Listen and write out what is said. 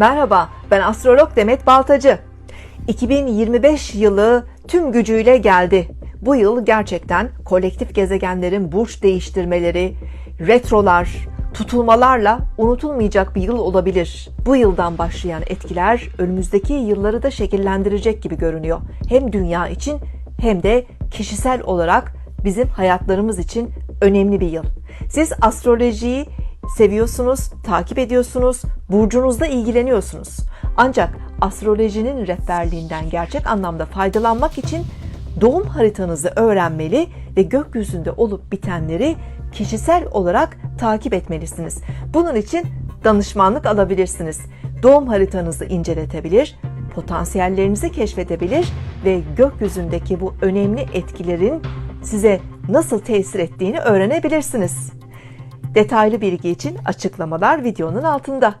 Merhaba, ben astrolog Demet Baltacı. 2025 yılı tüm gücüyle geldi. Bu yıl gerçekten kolektif gezegenlerin burç değiştirmeleri, retrolar, tutulmalarla unutulmayacak bir yıl olabilir. Bu yıldan başlayan etkiler önümüzdeki yılları da şekillendirecek gibi görünüyor. Hem dünya için hem de kişisel olarak bizim hayatlarımız için önemli bir yıl. Siz astrolojiyi seviyorsunuz, takip ediyorsunuz, burcunuzla ilgileniyorsunuz. Ancak astrolojinin rehberliğinden gerçek anlamda faydalanmak için doğum haritanızı öğrenmeli ve gökyüzünde olup bitenleri kişisel olarak takip etmelisiniz. Bunun için danışmanlık alabilirsiniz. Doğum haritanızı inceletebilir, potansiyellerinizi keşfedebilir ve gökyüzündeki bu önemli etkilerin size nasıl tesir ettiğini öğrenebilirsiniz. Detaylı bilgi için açıklamalar videonun altında.